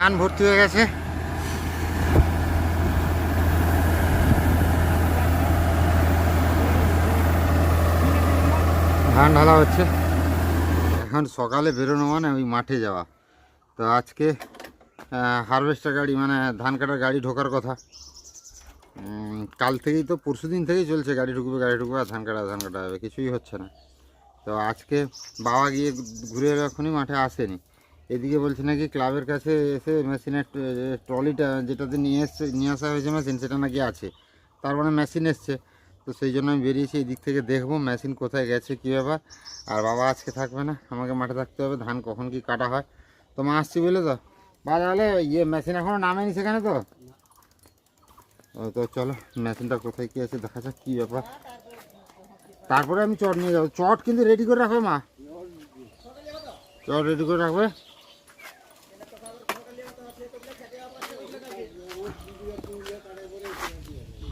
ধান ভর্তি হয়ে গেছে। ধান ঢালা হচ্ছে। এখন সকালে বেরোনো মানে ওই মাঠে যাওয়া। তো আজকে হারভেস্টার গাড়ি মানে ধান কাটার গাড়ি ঢোকার কথা। কাল থেকেই তো পরশু দিন থেকেই চলছে, গাড়ি ঢুকবে গাড়ি ঢুকবে, আর ধান কাটা ধান কাটা হবে, কিছুই হচ্ছে না। তো আজকে বাবা গিয়ে ঘুরে এলো, এখনই মাঠে আসেনি। এদিকে বলছে নাকি ক্লাবের কাছে এসে মেশিনের ট্রলিটা যেটাতে নিয়ে এসছে, নিয়ে আসা হয়েছে মেশিন সেটা নাকি আছে। তার মানে মেশিন এসছে। তো সেই জন্য আমি বেরিয়েছি এই দিক থেকে দেখব মেশিন কোথায় গেছে, কী ব্যাপার। আর বাবা আজকে থাকবে না, আমাকে মাঠে থাকতে হবে, ধান কখন কি কাটা হয়। তো মা আসছি বলে তো? বা তাহলে ইয়ে মেশিন এখনও নামেনি সেখানে তো? তো চলো মেশিনটা কোথায় কি আছে দেখা যাক কী ব্যাপার। তারপরে আমি চট নিয়ে যাব। চট কিন্তু রেডি করে রাখবে মা। চট রেডি করে রাখবে।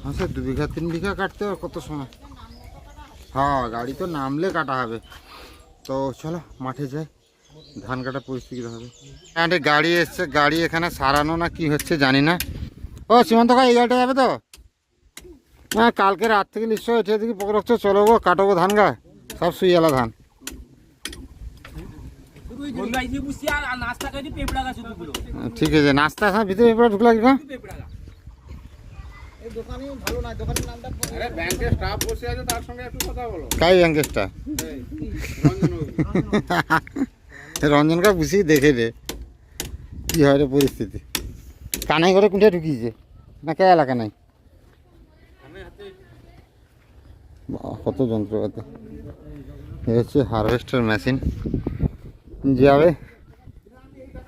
হ্যাঁ স্যার দু বিঘা তিন বিঘা কাটতে আর কত সময়? হ্যাঁ গাড়ি তো নামলে কাটা হবে। তো চলো মাঠে যাই ধান কাটা পরিস্থিতি হবে হ্যাঁ রে, গাড়ি এসছে গাড়ি এখানে সারানো না কি হচ্ছে জানি না। ও সীমান্ত ভাই এই গাড়িটা যাবে তো? হ্যাঁ কালকে রাত থেকে নিশ্চয় এটা দিকে পকড় রাখছো চলো গো কাটবো ধান গা সব শুয়ে গেল ধান। আর আর পেঁপড়া ঠিক আছে নাস্তা হ্যাঁ ভিতরে এবার ঢুকলা কি গো? পেঁপড়া গাছ আরে ব্যাংকের স্টাফ বসে আছে তার সঙ্গে একটু কথা বলো। কাই ব্যাংকেসটা রঞ্জনকে বুঝিয়ে দেখে রে কি হয় রে পরিস্থিতি। কানাই করে কুঁঠে ঢুকিয়েছে? না কে এলাকা নাই বাহ, কত যন্ত্রপাতি। এ হচ্ছে হারভেস্টার মেশিন যাবে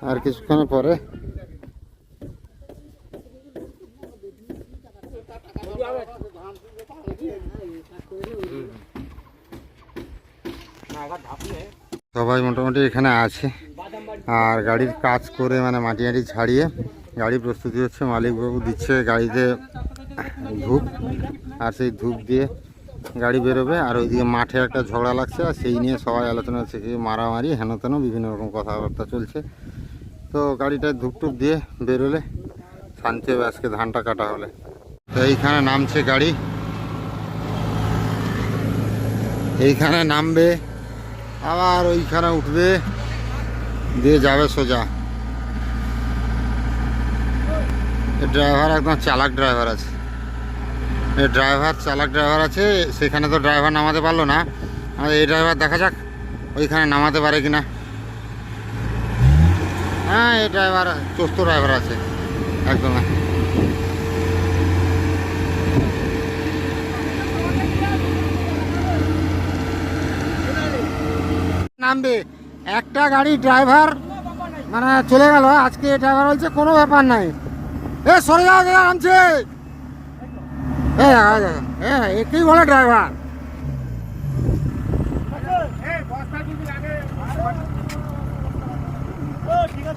আর কিছুক্ষণ পরে সবাই মোটামুটি এখানে আছে। আর গাড়ির কাজ করে মানে মাটি মাটি ছাড়িয়ে গাড়ি প্রস্তুতি হচ্ছে। মালিকবাবু দিচ্ছে গাড়িতে ধূপ। আর সেই ধূপ দিয়ে গাড়ি বেরোবে। আর ওইদিকে মাঠে একটা ঝগড়া লাগছে। আর সেই নিয়ে সবাই আলোচনা হচ্ছে কি মারামারি হেন তেন বিভিন্ন রকম কথাবার্তা চলছে। তো গাড়িটায় ধূপ টুপ দিয়ে বেরোলে শান্তি হবে। আজকে ধানটা কাটা হলে। তো এইখানে নামছে গাড়ি। এইখানে নামবে আবার ওইখানে উঠবে, দিয়ে যাবে সোজা। ড্রাইভার একদম চালাক ড্রাইভার আছে। ড্রাইভার চালাক ড্রাইভার আছে, সেখানে তো ড্রাইভার নামাতে পারল না। আর এই ড্রাইভার দেখা যাক, ওইখানে নামাতে পারে কিনা। হ্যাঁ এই ড্রাইভার চোস্ত ড্রাইভার আছে, একদম। নামবে একটা গাড়ি ড্রাইভার মানে চলে গেল, আজকে ড্রাইভার বলছে, কোনো ব্যাপার নাই। এ, সরে যাও দাদা দেখা হ্যাঁ একেই বলে ড্রাইভার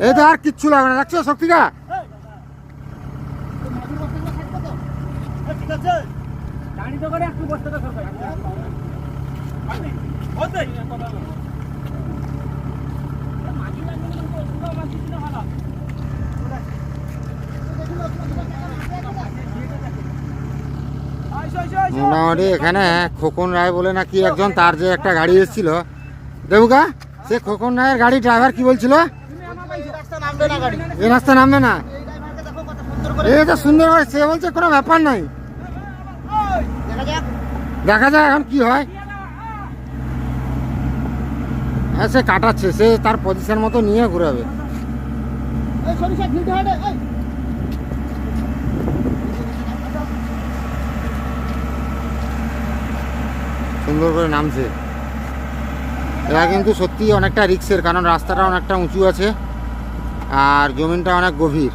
এই তো আর কিচ্ছু লাগবে না, দেখছ শক্তিকা গাড়ি তো করে একটু বসতে তো সরকার হতে মোটামুটি এখানে খোকন রায় বলে নাকি একজন, তার যে একটা গাড়ি এসেছিল। দেবুকা, সে খোকন রায়ের গাড়ি ড্রাইভার কি বলছিল? এই রাস্তা নামবে না। এই তো সুন্দর করে, সে বলছে কোনো ব্যাপার নাই। দেখা যায় এখন কি হয়। হ্যাঁ সে কাটাচ্ছে, সে তার পজিশন মতো নিয়ে ঘুরাবে। সুন্দর করে নামছে এরা কিন্তু সত্যি অনেকটা রিক্সের কারণ রাস্তাটা অনেকটা উঁচু আছে আর জমিনটা অনেক গভীর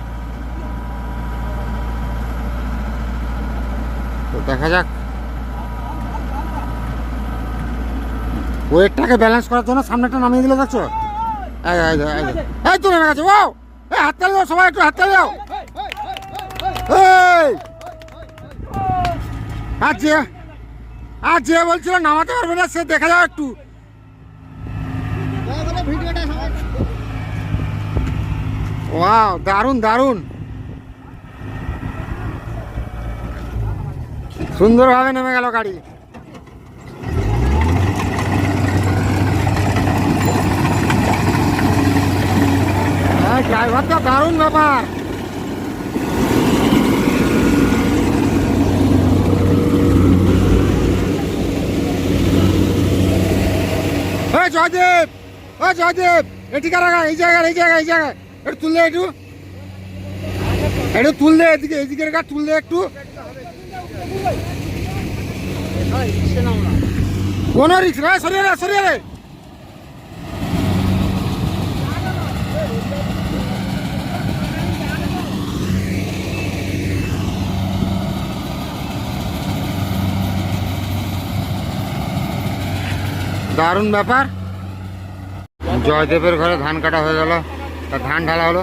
তো দেখা যাক ওয়েটটাকে ব্যালেন্স করার জন্য সামনেটা নামিয়ে দিলে দেখছ এই, ও সবাই একটু আর যে বলছিল নামাতে পারবে না, সে দেখা যাও একটু। ওয়াও, দারুণ দারুণ। সুন্দরভাবে নেমে গেল গাড়ি। ড্রাইভারটা দারুণ ব্যাপার ও জয়দেব ও জয়দেব এটি কারা এই জায়গায় এই জায়গায় এই জায়গায় একটু তুললে একটু একটু তুললে এদিকে এদিকের গা তুললে একটু কোন রিক্স না সরিয়ে রে সরিয়ে রে দারুণ ব্যাপার জয়দেবের ঘরে ধান কাটা হয়ে গেল। তা ধান ঢালা হলো।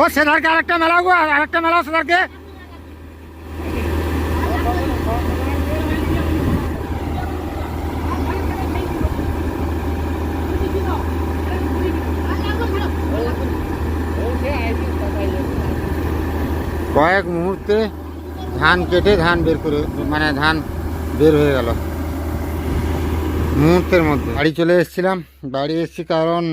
ও, সেধারকে আরেকটা মেলাও গো, আরেকটা মেলাও সেধারকে। কয়েক মুহূর্তে ধান কেটে ধান বের করে মানে ধান বের হয়ে গেল। মুহূর্তের মধ্যে। বাড়ি চলে এসেছিলাম। বাড়ি এসেছি কারণ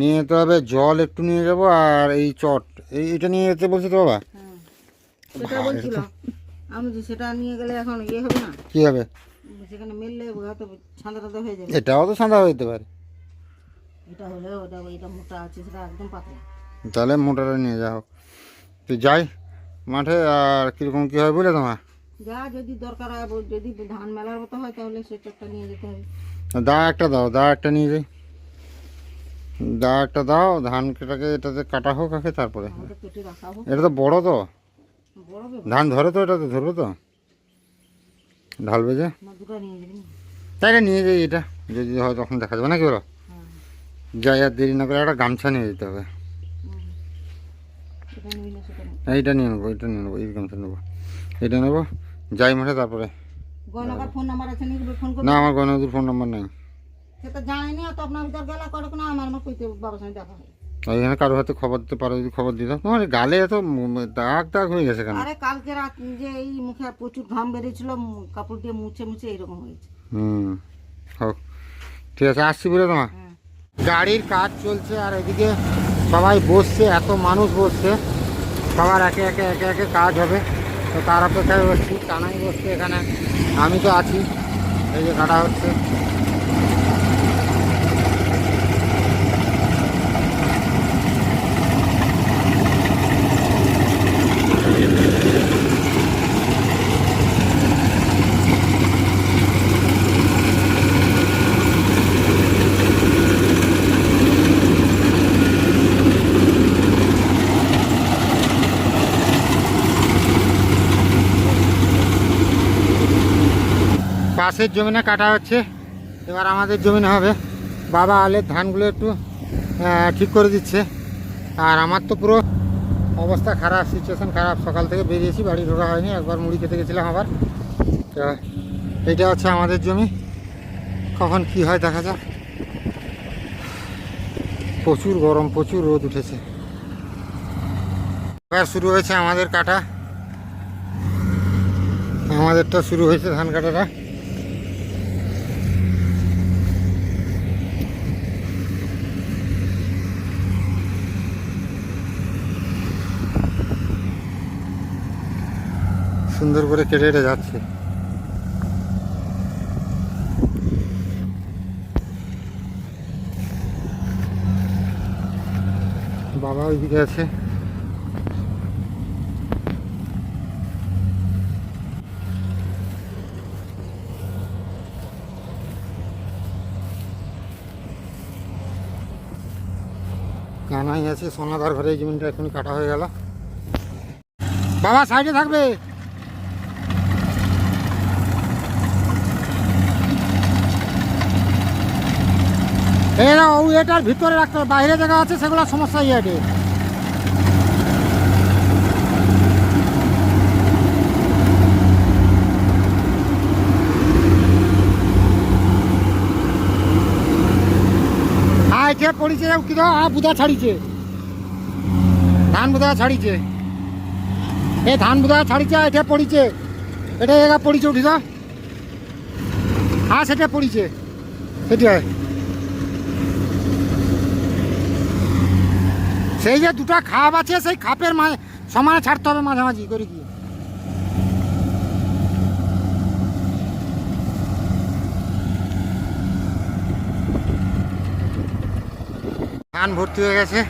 নিয়ে যেতে হবে জল একটু নিয়ে যাব আর এই চট। এই এটা নিয়ে যেতে বলছি তো বাবা? সেটা বলছিল আমি যে সেটা নিয়ে গেলে এখন ইয়ে হবে না? কী হবে? সেখানে মেললে হয়তো ছাঁদা টাদা হয়ে যাবে। এটাও তো হয়ে যেতে পারে। এটা হলে ওটা এটা মোটা আছে সেটা একদম পাতলা। তাহলে মোটরে নিয়ে যাও। তো যাই মাঠে আর কীরকম কী হয় বুঝলে তোমার যা যদি দরকার হয় যদি ধান মেলার মতো হয় তাহলে সে নিয়ে যেতে হবে। দা একটা দাও দা একটা নিয়ে যাই। দা একটা দাও ধান কেটাকে এটাতে কাটা হোক আগে তারপরে। এটা তো বড় তো। ধান ধরে তো এটাতে ধরবে তো। ঢালবে যে। না নিয়ে তাই নিয়ে যাই এটা। যদি হয় তখন দেখা যাবে নাকি বলো? হ্যাঁ। যাই আর দেরি না করে একটা গামছা নিয়ে যেতে হবে। না। এইটা নিয়ে নেব এইটা নিয়ে নেব এই গামছা নেব। এটা নেব। যাই মাঠে তারপরে। গয়নাকার ফোন নাম্বার আছে নাকি ফোন না আমার গণদুর ফোন নাম্বার নেই। সেটা আর তো আপনার ভিতর গেলা করে না আমার আমার কইতে বাবার সঙ্গে দেখা হয় ওইখানে কারোর হাতে খবর দিতে পারো যদি খবর তোমার গালে এত দাগ দাগ হয়ে গেছে কেন? আরে কালকে রাত যে এই মুখে প্রচুর ঘাম বেরিয়েছিল কাপড় দিয়ে মুছে মুছে এরকম হয়েছে। হুম হোক। ঠিক আছে আসছি তোমার হ্যাঁ। গাড়ির কাজ চলছে আর এদিকে সবাই বসছে এত মানুষ বসছে। সবার একে একে একে একে কাজ হবে। তো তার অপেক্ষায় বসছি টানাই বসছি এখানে। আমি তো আছি এই যে কাটা হচ্ছে। পাশের জমিনে কাটা হচ্ছে, এবার আমাদের জমিনে হবে। বাবা আলের ধানগুলো একটু ঠিক করে দিচ্ছে। আর আমার তো পুরো অবস্থা খারাপ সিচুয়েশন খারাপ। সকাল থেকে বেরিয়েছি, বাড়ি ঢোকা হয়নি, একবার মুড়ি খেতে গেছিলাম আবার। তো এইটা হচ্ছে আমাদের জমি। কখন কি হয় দেখা যাক। প্রচুর গরম, প্রচুর রোদ উঠেছে। এবার শুরু হয়েছে আমাদের কাটা। আমাদেরটা শুরু হয়েছে ধান কাটাটা। সুন্দর করে কেটে কেটে যাচ্ছে। বাবা ওইদিকে আছে। কানাই আছে, সোনাদার ঘরে এই জমিটা এখনই কাটা হয়ে গেল। বাবা, সাইডে থাকবে? না ও এটার ভিতরে রাখতে হবে, বাইরে জায়গা আছে, সেগুলো সমস্যা ইয়েটে আইছে পড়িছে কি আ, বুদা ছাড়িছে। ধান বোধা ছাড়িছে। এ, ধান বোধা ছাড়িছে এটা পড়িছে? এটা এগা পড়িছে উঠিছ হ্যাঁ সেটা পড়িছে। সেটা সেই যে দুটা খাপ আছে, সেই খাপের মা- সমানে ছাড়তে হবে মাঝামাঝি করে কি ধান ভর্তি হয়ে গেছে।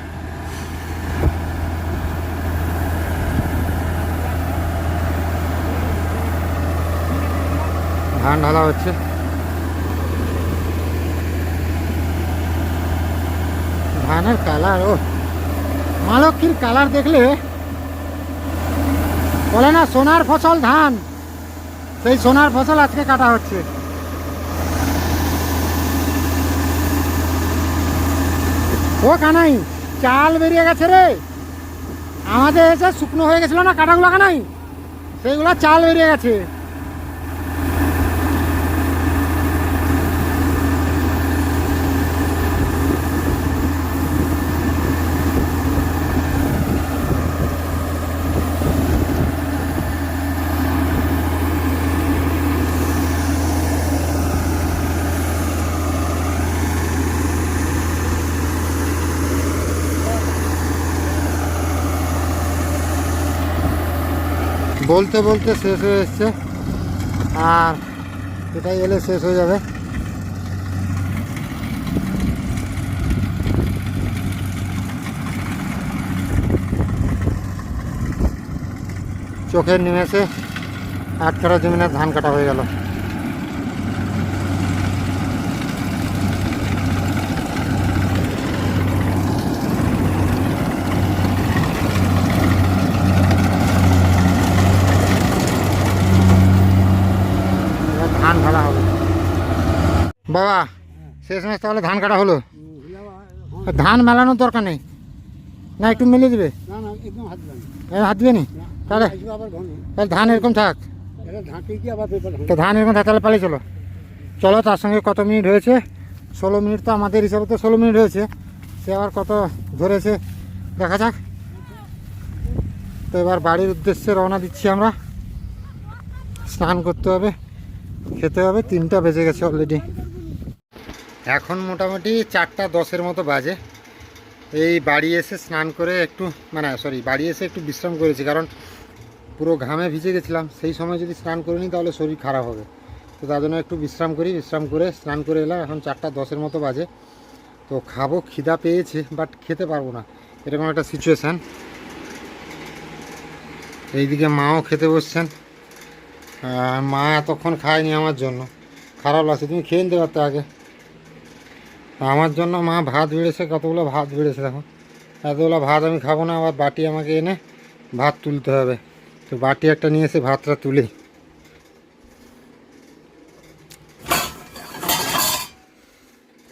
ধান ঢালা হচ্ছে। ধানের কালার ও মালক্ষীর কালার দেখলে বলে না, সোনার ফসল ধান। সেই সোনার ফসল আজকে কাটা হচ্ছে। ও কানাই, চাল বেরিয়ে গেছে রে। আমাদের এসে শুকনো হয়ে গেছিল না, কাটাগুলো কানাই? সেইগুলো চাল বেরিয়ে গেছে। বলতে বলতে শেষ হয়ে এসছে। আর এটাই এলে শেষ হয়ে যাবে। চোখের নিমেষে আট কাটা জমিনের ধান কাটা হয়ে গেল এবার ধান ঢালা হবে বাবা, শেষ মাস তাহলে ধান কাটা হলো। ধান মেলানোর দরকার নেই। না, একটু মেলে দিবে? হাত দিবে নি? তাহলে তাহলে ধান এরকম থাক। ধান এরকম থাক, তাহলে পালিয়ে চলো। চলো, তার সঙ্গে কত মিনিট হয়েছে? ষোলো মিনিট তো আমাদের হিসাবে তো ষোলো মিনিট হয়েছে। সে আবার কত ধরেছে? দেখা যাক। তো এবার বাড়ির উদ্দেশ্যে রওনা দিচ্ছি আমরা। স্নান করতে হবে, খেতে হবে। তিনটা বেজে গেছে অলরেডি এখন মোটামুটি চারটা দশের মতো বাজে। এই বাড়ি এসে স্নান করে একটু মানে সরি বাড়ি এসে একটু বিশ্রাম করেছি, কারণ পুরো ঘামে ভিজে গেছিলাম। সেই সময় যদি স্নান করে নিই তাহলে শরীর খারাপ হবে। তো তার জন্য একটু বিশ্রাম করি, বিশ্রাম করে স্নান করে এলাম। এখন চারটা দশের মতো বাজে। তো খাব, খিদা পেয়েছে বাট খেতে পারব না। এরকম একটা সিচুয়েশান এইদিকে মাও খেতে বসছেন। মা এতক্ষণ খায়নি আমার জন্য। খারাপ লাগছে, তুমি খেয়ে নিতে পারতে আগে। আমার জন্য মা ভাত বেড়েছে, কতগুলো ভাত বেড়েছে দেখো। এতগুলো ভাত আমি খাব না, আবার বাটি আমাকে এনে ভাত তুলতে হবে। তো বাটি একটা নিয়ে এসে ভাতটা তুলি।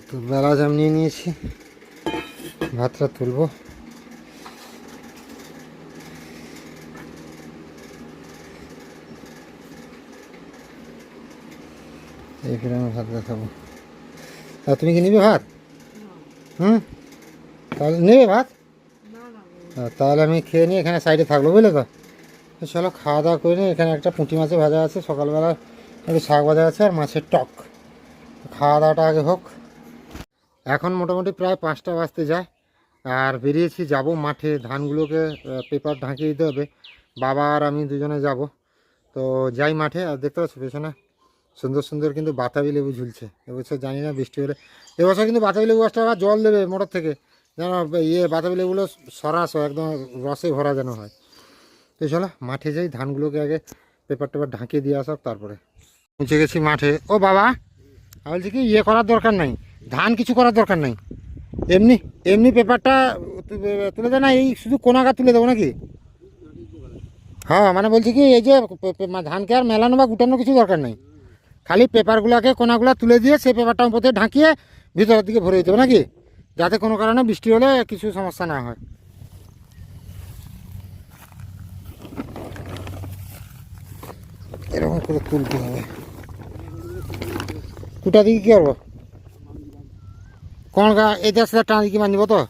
তো বেলা জাম নিয়ে নিয়েছি, ভাতটা তুলবো। এই ফিরে আমি ভাতটা দেখাবো আর তুমি কি নিবে ভাত? হুম? তাহলে নেবে ভাত? তাহলে আমি খেয়ে নিই এখানে সাইডে থাকব বুঝলে তো? তো চলো খাওয়া দাওয়া করে নিই এখানে একটা পুঁটি মাছের ভাজা আছে সকালবেলা একটু শাক ভাজা আছে আর মাছের টক। খাওয়া দাওয়াটা আগে হোক। এখন মোটামুটি প্রায় পাঁচটা বাজতে যায় আর বেরিয়েছি যাব মাঠে ধানগুলোকে পেপার ঢাকিয়ে দিতে হবে। বাবা আর আমি দুজনে যাব। তো যাই মাঠে আর দেখতে পাচ্ছি পেছনে সুন্দর সুন্দর কিন্তু বাতাবি লেবু ঝুলছে। এবছর জানি না বৃষ্টি হলে এবছর কিন্তু বাতাবি লেবু গাছটা আবার জল দেবে মোটর থেকে। যেন ইয়ে বাতাবি লেবুগুলো সরাস, একদম রসে ভরা যেন হয়। তো চলো, মাঠে যাই, ধানগুলোকে আগে পেপার টেপার ঢাকিয়ে দিয়ে আসক, তারপরে পৌঁছে গেছি মাঠে। ও বাবা, আমি বলছি কি ইয়ে করার দরকার নাই, ধান কিছু করার দরকার নাই। এমনি এমনি পেপারটা তুলে দেয় না, এই শুধু কোনাগা তুলে দেবো নাকি? হ্যাঁ মানে বলছি কি, এই যে ধানকে আর মেলানো বা গুটানো কিছু দরকার নেই। খালি পেপারগুলোকে কোনাগুলো তুলে দিয়ে সেই পেপারটা উপরে ঢাকিয়ে ভিতরের দিকে ভরে দিতে হবে নাকি? যাতে কোনো কারণে বৃষ্টি হলে কিছু সমস্যা না হয়। এরকম করে তুলতে হবে। কুটা দিকে কী করব? কোন গা এই দেশ টানা দিকে মানিব তো?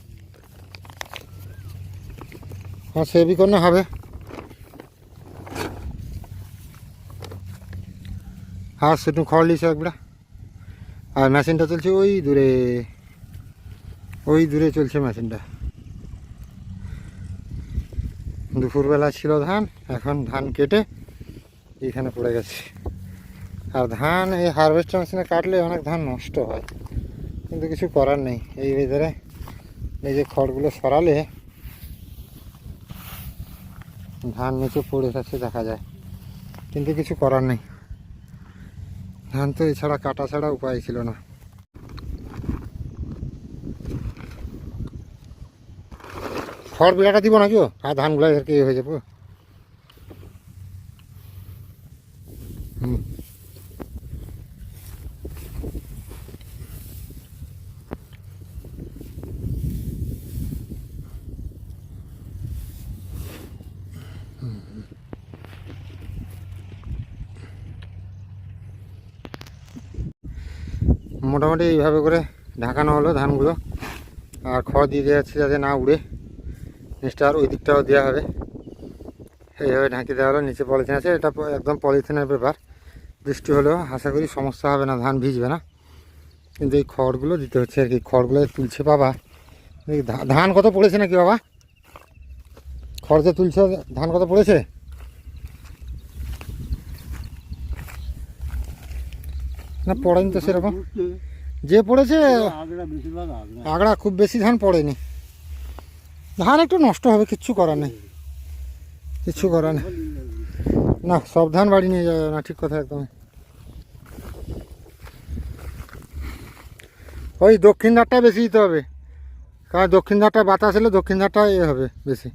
হ্যাঁ সে বিকরণে হবে। হ্যাঁ সেটু খড় লিছে একবার আর মেশিনটা চলছে ওই দূরে ওই দূরে চলছে মেশিনটা। দুপুরবেলা ছিল ধান, এখন ধান কেটে এইখানে পড়ে গেছে। আর ধান এই হারভেস্টার মেশিনে কাটলে অনেক ধান নষ্ট হয়। কিন্তু কিছু করার নেই। এই ভেতরে এই যে খড়গুলো সরালে ধান নিচে পড়ে গেছে দেখা যায়। কিন্তু কিছু করার নেই। ধান তো এছাড়া কাটা ছাড়া উপায় ছিল না। খড় বিড়াটা দিব নাকি আর ধানগুলো এদেরকে ইয়ে হয়ে যাব হুম। মোটামুটি এইভাবে করে ঢাকানো হলো ধানগুলো। আর খড় দিয়ে দেওয়া যাচ্ছে যাতে না উড়ে। নিচটা আর ওই দিকটাও দেওয়া হবে। এইভাবে ঢাকি দেওয়া হলো, নিচে পলিথিন আছে। এটা একদম পলিথিনের ব্যাপার। বৃষ্টি হলেও আশা করি সমস্যা হবে না, ধান ভিজবে না। কিন্তু এই খড়গুলো দিতে হচ্ছে আর কি। খড়গুলো তুলছে বাবা। ধান কত পড়েছে নাকি বাবা? খড় যে তুলছে, ধান কত পড়েছে? না, পড়েনি তো সেরকম? যে পড়েছে আগড়া খুব বেশি ধান পড়েনি। ধান একটু নষ্ট হবে, কিচ্ছু করার নেই। কিচ্ছু করার নেই। না, সব ধান বাড়ি নিয়ে যাবে না, ঠিক কথা একদম ওই দক্ষিণ ধারটা বেশি দিতে হবে। কারণ দক্ষিণ ধারটা বাতাস এলে দক্ষিণ ধারটা এ হবে বেশি।